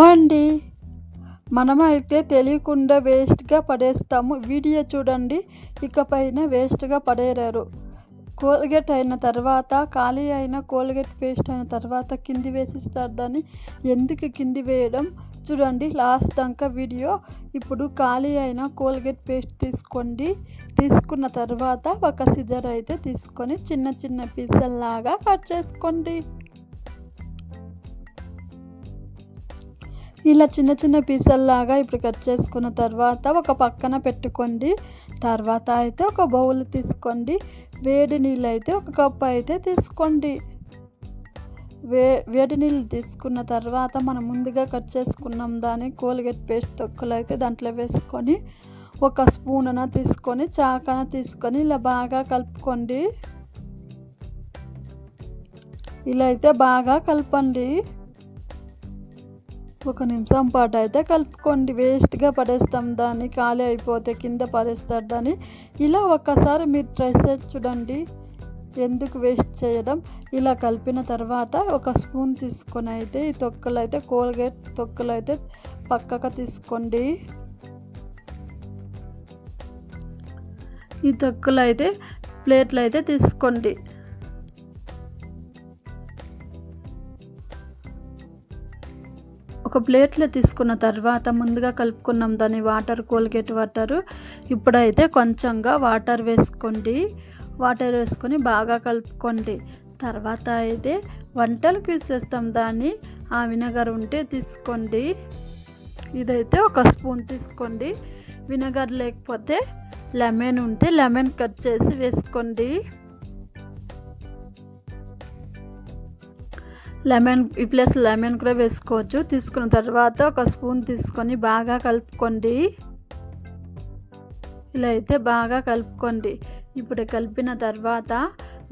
అండి మనమైతే తెలియకుండా వేస్ట్గా పడేస్తాము. వీడియో చూడండి. ఇకపైన వేస్ట్గా పడేరారు. కోల్గేట్ అయిన తర్వాత ఖాళీ అయిన కోల్గేట్ పేస్ట్ అయిన తర్వాత కింది వేసిస్తారు. దాన్ని ఎందుకు కింది వేయడం? చూడండి. లాస్ట్ దాకా వీడియో. ఇప్పుడు ఖాళీ అయిన కోల్గేట్ పేస్ట్ తీసుకోండి. తీసుకున్న తర్వాత ఒక సిజర్ అయితే తీసుకొని చిన్న చిన్న పీసల్లాగా కట్ చేసుకోండి. ఇలా చిన్న చిన్న పీసల్లాగా ఇప్పుడు కట్ చేసుకున్న తర్వాత ఒక పక్కన పెట్టుకోండి. తర్వాత అయితే ఒక బౌల్ తీసుకోండి. వేడి నీళ్ళు అయితే ఒక కప్పు అయితే తీసుకోండి. వే వేడి నీళ్ళు తీసుకున్న తర్వాత మనం ముందుగా కట్ చేసుకున్నాం దాని కోల్గేట్ పేస్ట్ తొక్కులు అయితే దాంట్లో వేసుకొని ఒక స్పూన్న తీసుకొని చాకన తీసుకొని ఇలా బాగా కలుపుకోండి. ఇలా అయితే బాగా కలపండి. ఒక నిమిషం పాటు అయితే కలుపుకోండి. వేస్ట్గా పడేస్తాం. దాన్ని ఖాళీ అయిపోతే కింద పడేస్తారు. దాన్ని ఇలా ఒక్కసారి మీరు ట్రై చేసి చూడండి. ఎందుకు వేస్ట్ చేయడం? ఇలా కలిపిన తర్వాత ఒక స్పూన్ తీసుకొని అయితే ఈ తొక్కలు అయితే కోల్గేట్ తొక్కలు అయితే పక్కకు తీసుకోండి. ఈ తొక్కలు అయితే ప్లేట్లు అయితే తీసుకోండి. ఒక ప్లేట్లో తీసుకున్న తర్వాత ముందుగా కలుపుకున్నాం. దాన్ని వాటర్ కోల్గేట్ వాటర్. ఇప్పుడైతే కొంచెంగా వాటర్ వేసుకోండి. వాటర్ వేసుకొని బాగా కలుపుకోండి. తర్వాత అయితే వంటలకు వేసేస్తాం చేస్తాం దాన్ని ఆ వినగర్ ఉంటే తీసుకోండి. ఇదైతే ఒక స్పూన్ తీసుకోండి. వినగర్ లేకపోతే లెమన్ ఉంటే లెమన్ కట్ చేసి వేసుకోండి. లెమన్ ఈ ప్లస్ లెమన్ కూడా వేసుకోవచ్చు. తీసుకున్న తర్వాత ఒక స్పూన్ తీసుకొని బాగా కలుపుకోండి. ఇలా అయితే బాగా కలుపుకోండి. ఇప్పుడు కలిపిన తర్వాత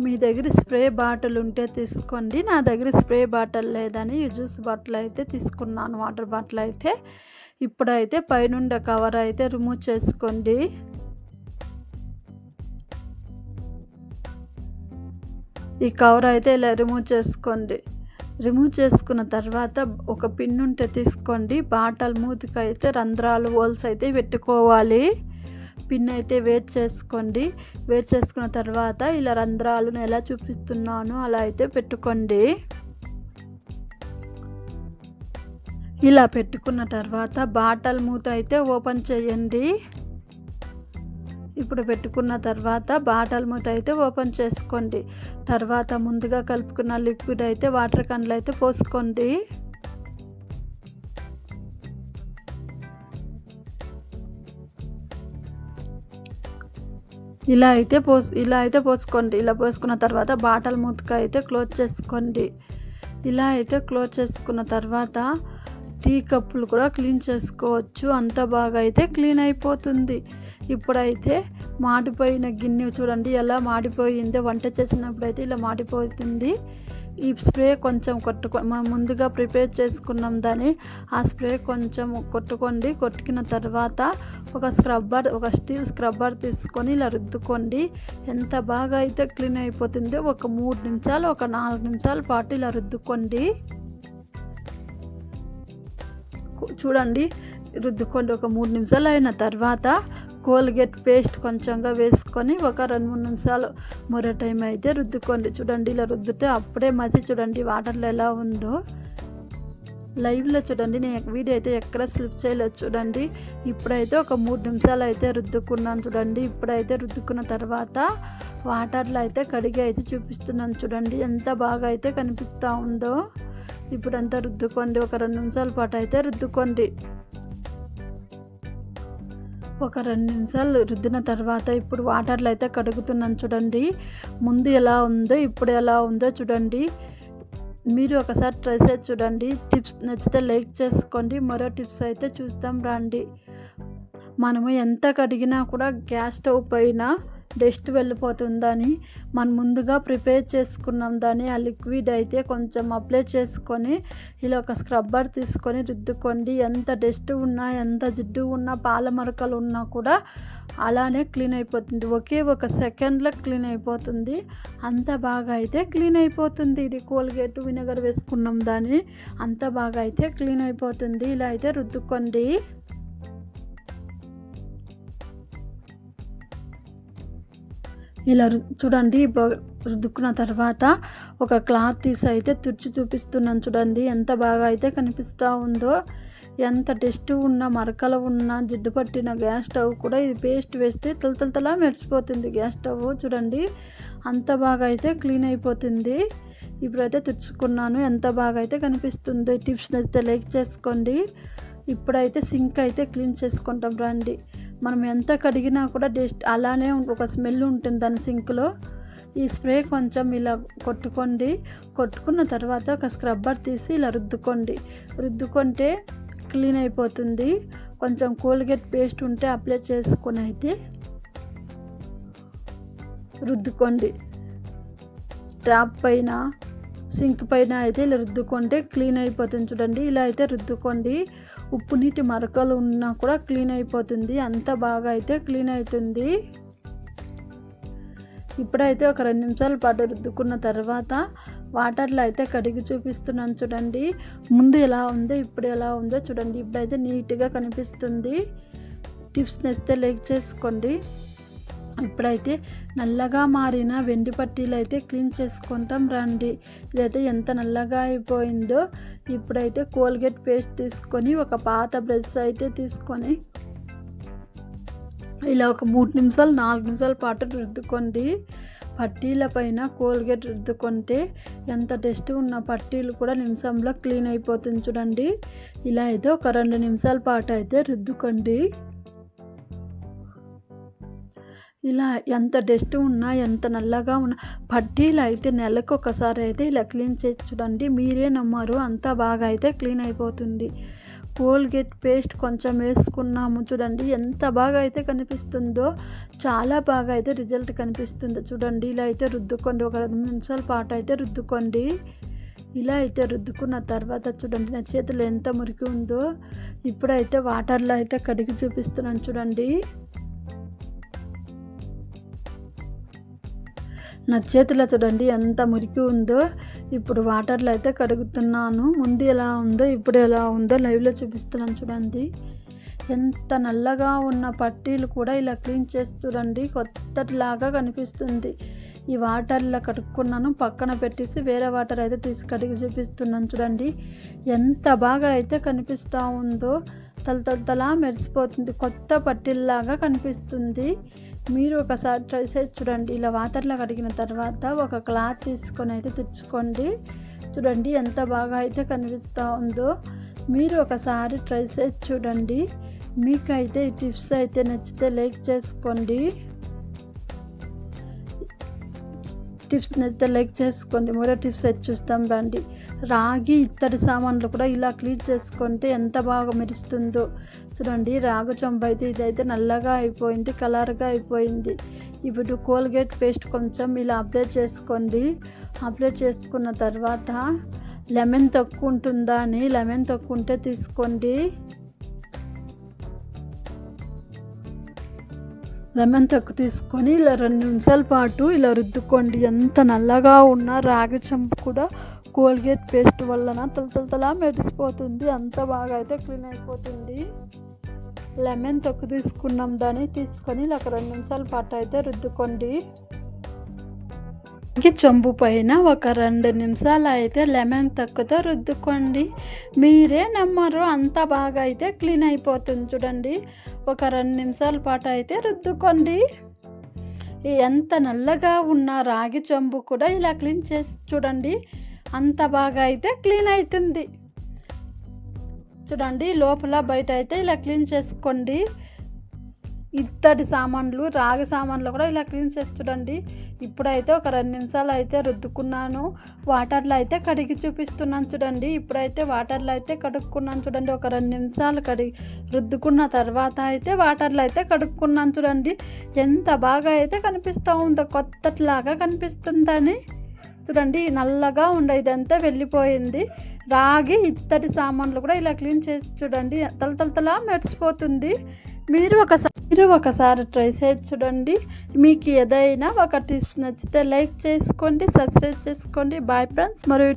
మీ దగ్గర స్ప్రే బాటిల్ ఉంటే తీసుకోండి. నా దగ్గర స్ప్రే బాటిల్ లేదని జ్యూస్ బాటిల్ అయితే తీసుకున్నాను వాటర్ బాటిల్ అయితే. ఇప్పుడైతే పైనుండే కవర్ అయితే రిమూవ్ చేసుకోండి. ఈ కవర్ అయితే ఇలా రిమూవ్ చేసుకోండి. రిమూవ్ చేసుకున్న తర్వాత ఒక పిన్ ఉంటే తీసుకోండి. బాటల్ మూతికి అయితే రంధ్రాలు హోల్స్ అయితే పెట్టుకోవాలి. పిన్ అయితే వేట్ చేసుకోండి. వేట్ చేసుకున్న తర్వాత ఇలా రంధ్రాలను ఎలా చూపిస్తున్నాను అలా అయితే పెట్టుకోండి. ఇలా పెట్టుకున్న తర్వాత బాటల్ మూత అయితే ఓపెన్ చేయండి. ఇప్పుడు పెట్టుకున్న తర్వాత బాటల్ మూత అయితే ఓపెన్ చేసుకోండి. తర్వాత ముందుగా కలుపుకున్న లిక్విడ్ అయితే వాటర్ కండ్లు అయితే పోసుకోండి. ఇలా అయితే పోస్ ఇలా అయితే పోసుకోండి. ఇలా పోసుకున్న తర్వాత బాటల్ మూతక అయితే క్లోజ్ చేసుకోండి. ఇలా అయితే క్లోజ్ చేసుకున్న తర్వాత టీ కప్పులు కూడా క్లీన్ చేసుకోవచ్చు. అంత బాగా అయితే క్లీన్ అయిపోతుంది. ఇప్పుడైతే మాడిపోయిన గిన్నె చూడండి ఎలా మాడిపోయిందో. వంట చేసినప్పుడు అయితే ఇలా మాడిపోతుంది. ఈ స్ప్రే కొంచెం కొట్టుకో మనం ముందుగా ప్రిపేర్ చేసుకున్నాం దాన్ని. ఆ స్ప్రే కొంచెం కొట్టుకోండి. కొట్టుకున్న తర్వాత ఒక స్క్రబ్బర్ ఒక స్టీల్ స్క్రబ్బర్ తీసుకొని ఇలా రుద్దుకోండి. ఎంత బాగా అయితే క్లీన్ అయిపోతుందో ఒక మూడు నిమిషాలు ఒక నాలుగు నిమిషాల పాటు ఇలా రుద్దుకోండి. చూడండి. రుద్దుకోండి. ఒక మూడు నిమిషాలు అయిన తర్వాత కోల్గేట్ పేస్ట్ కొంచెంగా వేసుకొని ఒక రెండు మూడు నిమిషాలు మరో టైం అయితే రుద్దుకోండి. చూడండి ఇలా రుద్దితే అప్పుడే మసి చూడండి వాటర్లో ఎలా ఉందో. లైవ్లో చూడండి. నేను వీడియో అయితే ఎక్కడ స్లిప్ చేయలేదు చూడండి. ఇప్పుడైతే ఒక మూడు నిమిషాలు అయితే రుద్దుకున్నాను చూడండి. ఇప్పుడైతే రుద్దుకున్న తర్వాత వాటర్లో అయితే కడిగి అయితే చూపిస్తున్నాను చూడండి. ఎంత బాగా అయితే కనిపిస్తూ ఉందో. ఇప్పుడంతా రుద్దుకోండి. ఒక రెండు నిమిషాల పాటు అయితే రుద్దుకోండి. ఒక రెండు నిమిషాలు రుద్దిన తర్వాత ఇప్పుడు వాటర్లో అయితే కడుగుతున్నాను చూడండి. ముందు ఎలా ఉందో ఇప్పుడు ఎలా ఉందో చూడండి. మీరు ఒకసారి ట్రై చేసి చూడండి. టిప్స్ నచ్చితే లైక్ చేసుకోండి. మరో టిప్స్ అయితే చూస్తాం రండి. మనము ఎంత కడిగినా కూడా గ్యాస్ స్టవ్ పైన డస్ట్ వెళ్ళిపోతుందని మనం ముందుగా ప్రిపేర్ చేసుకున్నాం. దాన్ని ఆ లిక్విడ్ అయితే కొంచెం అప్లై చేసుకొని ఇలా ఒక స్క్రబ్బర్ తీసుకొని రుద్దుకోండి. ఎంత డస్ట్ ఉన్నా ఎంత జిడ్డు ఉన్నా పాల మరకలు ఉన్నా కూడా అలానే క్లీన్ అయిపోతుంది. ఒకే ఒక సెకండ్లో క్లీన్ అయిపోతుంది. అంత బాగా అయితే క్లీన్ అయిపోతుంది. ఇది కోల్గేట్ వినగర్ వేసుకున్నాం దాన్ని. అంత బాగా అయితే క్లీన్ అయిపోతుంది. ఇలా అయితే రుద్దుకోండి. ఇలా చూడండి బ- రుద్దుకున్న తర్వాత ఒక క్లాత్ తీసి అయితే తుడిచి చూపిస్తున్నాను చూడండి ఎంత బాగా అయితే కనిపిస్తూ ఉందో. ఎంత టెస్ట్ ఉన్న మరకలు ఉన్న జిడ్డు పట్టిన గ్యాస్ స్టవ్ కూడా ఇది పేస్ట్ వేస్తే తలతలతలా మెరిసిపోతుంది గ్యాస్ స్టవ్ చూడండి. అంత బాగా అయితే క్లీన్ అయిపోతుంది. ఇప్పుడైతే తుడుచుకున్నాను ఎంత బాగా అయితే కనిపిస్తుందో. టిప్స్ నచ్చితే లైక్ చేసుకోండి. ఇప్పుడైతే సింక్ అయితే క్లీన్ చేసుకుంటాం రండి. మనం ఎంత కడిగినా కూడా డస్ట్ అలానే ఒక స్మెల్ ఉంటుంది దాని సింక్లో. ఈ స్ప్రే కొంచెం ఇలా కొట్టుకోండి. కొట్టుకున్న తర్వాత ఒక స్క్రబ్బర్ తీసి ఇలా రుద్దుకోండి. రుద్దుకుంటే క్లీన్ అయిపోతుంది. కొంచెం కోల్గేట్ పేస్ట్ ఉంటే అప్లై చేసుకొని అయితే రుద్దుకోండి. ట్యాప్ పైన సింక్ పైన అయితే ఇలా రుద్దుకుంటే క్లీన్ అయిపోతుంది చూడండి. ఇలా అయితే రుద్దుకోండి. ఉప్పు నీటి మరకలు ఉన్నా కూడా క్లీన్ అయిపోతుంది. అంత బాగా అయితే క్లీన్ అవుతుంది. ఇప్పుడైతే ఒక రెండు నిమిషాల పాటు రుద్దుకున్న తర్వాత వాటర్లో అయితే కడిగి చూపిస్తున్నాను చూడండి. ముందు ఎలా ఉందో ఇప్పుడు ఎలా ఉందో చూడండి. ఇప్పుడైతే నీట్గా కనిపిస్తుంది. టిప్స్ నచ్చితే లైక్ చేసుకోండి. ఇప్పుడైతే నల్లగా మారిన వెండి పట్టీలు అయితే క్లీన్ చేసుకుంటాం రండి. ఇదైతే ఎంత నల్లగా అయిపోయిందో ఇప్పుడైతే కోల్గేట్ పేస్ట్ తీసుకొని ఒక పాత బ్రష్ అయితే తీసుకొని ఇలా ఒక మూడు నిమిషాలు నాలుగు నిమిషాల పాటు రుద్దుకోండి. పట్టీల పైన కోల్గేట్ రుద్దుకుంటే ఎంత టెస్ట్ ఉన్న పట్టీలు కూడా నిమిషంలో క్లీన్ అయిపోతుంది చూడండి. ఇలా అయితే ఒక రెండు నిమిషాల పాటు అయితే రుద్దుకోండి. ఇలా ఎంత డస్ట్ ఉన్నా ఎంత నల్లగా ఉన్నా పట్టీలు అయితే నెలకు ఒకసారి అయితే ఇలా క్లీన్ చేసి చూడండి. మీరే నమ్మరు అంత బాగా అయితే క్లీన్ అయిపోతుంది. కోల్గేట్ పేస్ట్ కొంచెం వేసుకున్నాము చూడండి. ఎంత బాగా అయితే కనిపిస్తుందో చాలా బాగా అయితే రిజల్ట్ కనిపిస్తుందో చూడండి. ఇలా అయితే రుద్దుకోండి. ఒక రెండు నిమిషాల పాటు అయితే రుద్దుకోండి. ఇలా అయితే రుద్దుకున్న తర్వాత చూడండి నా చేతిలో ఎంత మురికి ఉందో ఇప్పుడైతే వాటర్లో అయితే కడిగి చూపిస్తున్నాను చూడండి. నా చేతిలో చూడండి ఎంత మురికి ఉందో. ఇప్పుడు వాటర్లో అయితే కడుగుతున్నాను. ముందు ఎలా ఉందో ఇప్పుడు ఎలా ఉందో లైవ్లో చూపిస్తున్నాను చూడండి. ఎంత నల్లగా ఉన్న పట్టీలు కూడా ఇలా క్లీన్ చేసి చూడండి. కొత్తలాగా కనిపిస్తుంది. ఈ వాటర్లో కడుక్కున్నాను. పక్కన పెట్టేసి వేరే వాటర్ అయితే తీసి కడిగి చూపిస్తున్నాను చూడండి. ఎంత బాగా అయితే కనిపిస్తూ ఉందో. తలతలతలా మెరిసిపోతుంది. కొత్త పట్టిల్లాగా కనిపిస్తుంది. మీరు ఒకసారి ట్రై చేసి చూడండి. ఇలా వాటర్లో కడిగిన తర్వాత ఒక క్లాత్ తీసుకొని అయితే తెచ్చుకోండి. చూడండి ఎంత బాగా అయితే కనిపిస్తూ ఉందో. మీరు ఒకసారి ట్రై చేసి చూడండి. మీకైతే ఈ టిప్స్ అయితే నచ్చితే లైక్ చేసుకోండి. టిప్స్ నచ్చితే లైక్ చేసుకోండి. మరో టిప్స్ అయితే చూస్తాం రండి. రాగి ఇత్తడి సామాన్లు కూడా ఇలా క్లీన్ చేసుకుంటే ఎంత బాగా మెరుస్తుందో. చూడండి రాగు చెంబు అయితే ఇదైతే నల్లగా అయిపోయింది కలర్గా అయిపోయింది. ఇప్పుడు కోల్గేట్ పేస్ట్ కొంచెం ఇలా అప్లై చేసుకోండి. అప్లై చేసుకున్న తర్వాత లెమన్ తక్కువ ఉంటుందా అని లెమన్ తక్కువ ఉంటే తీసుకోండి. లెమన్ తక్కువ తీసుకొని ఇలా రెండు నిమిషాల పాటు ఇలా రుద్దుకోండి. ఎంత నల్లగా ఉన్న రాగి చెంపు కూడా కోల్గేట్ పేస్ట్ వలన తలతలతలా మెరిసిపోతుంది. అంత బాగా అయితే క్లీన్ అయిపోతుంది. లెమన్ తొక్కు తీసుకున్నాం. దాన్ని తీసుకొని ఇలా ఒక రెండు నిమిషాల పాటు అయితే రుద్దుకోండి. ఈ చెంబు పైన ఒక రెండు నిమిషాలు అయితే లెమన్ తక్కుతో రుద్దుకోండి. మీరే నమ్మరు. అంత బాగా అయితే క్లీన్ అయిపోతుంది చూడండి. ఒక రెండు నిమిషాల పాటు అయితే రుద్దుకోండి. ఎంత నల్లగా ఉన్న రాగి చెంబు కూడా ఇలా క్లీన్ చేసి చూడండి. అంత బాగా అయితే క్లీన్ అవుతుంది. చూడండి లోపల బయట అయితే ఇలా క్లీన్ చేసుకోండి. ఇత్తడి సామాన్లు రాగి సామాన్లు కూడా ఇలా క్లీన్ చేసి చూడండి. ఇప్పుడైతే ఒక రెండు నిమిషాలు అయితే రుద్దుకున్నాను. వాటర్లో అయితే కడిగి చూపిస్తున్నాను చూడండి. ఇప్పుడైతే వాటర్లో అయితే కడుక్కున్నాను చూడండి. ఒక రెండు నిమిషాలు కడిగి రుద్దుకున్న తర్వాత అయితే వాటర్లో అయితే కడుక్కున్నాను చూడండి. ఎంత బాగా అయితే కనిపిస్తూ ఉందో కొత్తట్లాగా కనిపిస్తుందని. చూడండి నల్లగా ఉండే ఇదంతా వెళ్ళిపోయింది. రాగి ఇత్తడి సామాన్లు కూడా ఇలా క్లీన్ చేసి చూడండి తల తలతలా మెరిసిపోతుంది. మీరు ఒకసారి మీరు ఒకసారి ట్రై చేసి చూడండి. మీకు ఏదైనా ఒక టిప్స్ నచ్చితే లైక్ చేసుకోండి సబ్స్క్రైబ్ చేసుకోండి. బాయ్ ఫ్రెండ్స్ మరియు